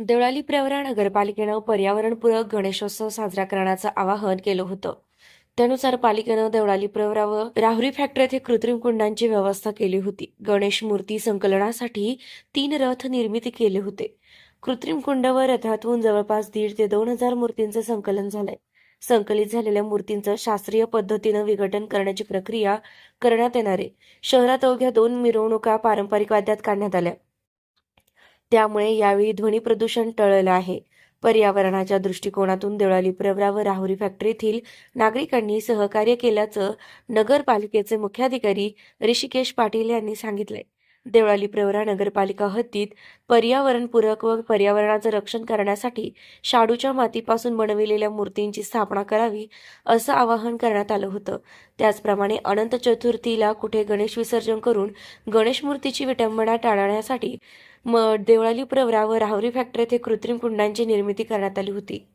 देवळाली प्रवरा नगरपालिकेनं पर्यावरणपूरक गणेशोत्सव साजरा करण्याचं आवाहन केलं होतं. त्यानुसार पालिकेनं देवळाली प्रवरा व राहुरी फॅक्टरी येथे कृत्रिम कुंडांची व्यवस्था केली होती. गणेश मूर्ती संकलनासाठी तीन रथ निर्मिती केले होते. कृत्रिम कुंड व रथातून जवळपास दीड ते दोन हजार मूर्तींचं संकलन झालंय. संकलित झालेल्या मूर्तींचं शास्त्रीय पद्धतीनं विघटन करण्याची प्रक्रिया करण्यात येणार आहे. शहरात अवघ्या दोन मिरवणुका पारंपरिक वाद्यात काढण्यात आल्या. त्यामुळे यावेळी ध्वनी प्रदूषण टळलं आहे. पर्यावरणाच्या दृष्टिकोनातून देवळाली प्रवरा व राहुरी फॅक्टरीतील नागरिकांनी सहकार्य केल्याचं नगरपालिकेचे मुख्याधिकारी ऋषिकेश पाटील यांनी सांगितलंय. देवळाली प्रवरा नगरपालिका हद्दीत पर्यावरणपूरक व पर्यावरणाचं रक्षण करण्यासाठी शाडूच्या मातीपासून बनविलेल्या मूर्तींची स्थापना करावी असं आवाहन करण्यात आलं होतं. त्याचप्रमाणे अनंत चतुर्थीला कुठे गणेश विसर्जन करून गणेश मूर्तीची विटंबना टाळण्यासाठी म देवळाली प्रवरा व राहुरी फॅक्टरी येथे कृत्रिम कुंडांची निर्मिती करण्यात आली होती.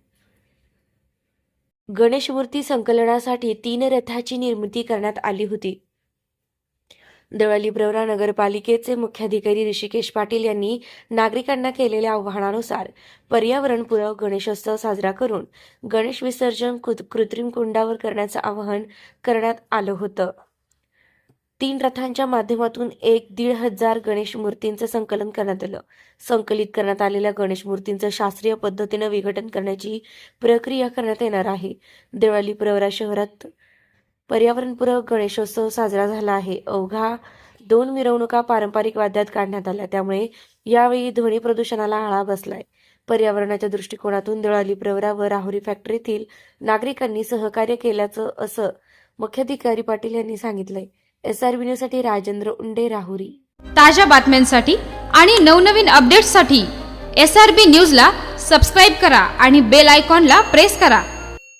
गणेश मूर्ती संकलनासाठी तीन रथाची निर्मिती करण्यात आली होती. दळली प्रवरा नगरपालिकेचे मुख्याधिकारी ऋषिकेश पाटील यांनी नागरिकांना केलेल्या आव्हानानुसार पर्यावरणपूरक गणेशोत्सव साजरा करून गणेश विसर्जन कृ- कृत्रिम कुंडावर करण्याचं आवाहन करण्यात आलं होतं. तीन रथांच्या माध्यमातून एक दीड हजार गणेश मूर्तींचं संकलन करण्यात आलं. संकलित करण्यात आलेल्या गणेश मूर्तींचं शास्त्रीय पद्धतीनं विघटन करण्याची प्रक्रिया करण्यात येणार आहे. देवळाली प्रवरा शहरात पर्यावरणपूरक गणेशोत्सव साजरा झाला आहे. अवघा दोन मिरवणुका पारंपरिक वाद्यात काढण्यात आल्या. त्यामुळे यावेळी ध्वनी प्रदूषणाला आळा बसलाय. पर्यावरणाच्या दृष्टिकोनातून दळाली प्रवरा व राहुरी फॅक्टरीतील नागरिकांनी सहकार्य केल्याचं असं मुख्याधिकारी पाटील यांनी सांगितलंय. एस आर बी न्यूजसाठी राजेंद्र उंडे राहुरी. ताज्या बातम्यांसाठी आणि नवनवीन अपडेट्ससाठी एस आर बी न्यूजला सबस्क्राईब करा आणि बेल आयकॉनला प्रेस करा.